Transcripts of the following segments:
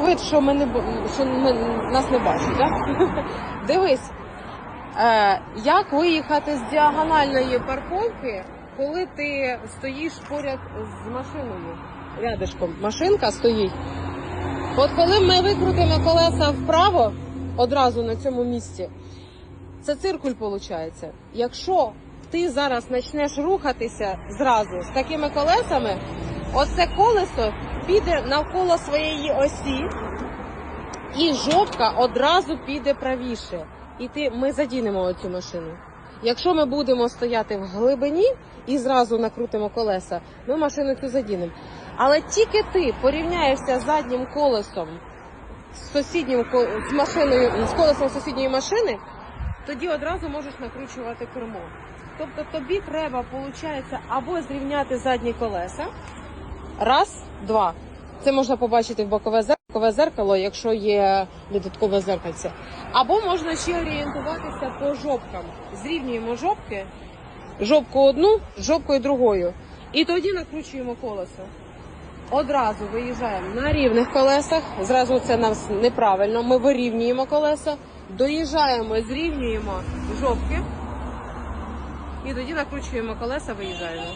вид, що ми не що ми нас не бачать. Да? Дивись, е, як виїхати з діагональної парковки, коли ти стоїш поряд з машиною. Рядишком машинка стоїть. От коли ми викрутимо колеса вправо, одразу на цьому місці, це циркуль виходить. Якщо ти зараз почнеш рухатися зразу з такими колесами, оце колесо піде навколо своєї осі, і жопка одразу піде правіше. І ти, ми задінемо цю машину. Якщо ми будемо стояти в глибині і зразу накрутимо колеса, ми машину цю задінемо. Але тільки ти порівняєшся з заднім колесом з сусіднім з машиною з колесом сусідньої машини, тоді одразу можеш накручувати кермо. Тобто тобі треба, виходить, або зрівняти задні колеса. Раз, два. Це можна побачити в бокове зеркало, зеркало, якщо є додаткове зеркальце. Або можна ще орієнтуватися по жопкам. Зрівнюємо жопки, жопку одну, жопкою другою. І тоді накручуємо колесо. Одразу виїжджаємо на рівних колесах. Зразу це нас неправильно. Ми вирівнюємо колеса, доїжджаємо, зрівнюємо жопки. І тоді накручуємо колеса, виїжджаємо.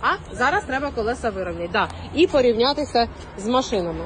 А зараз треба колеса вирівняти. Да. І порівнятися з машинами.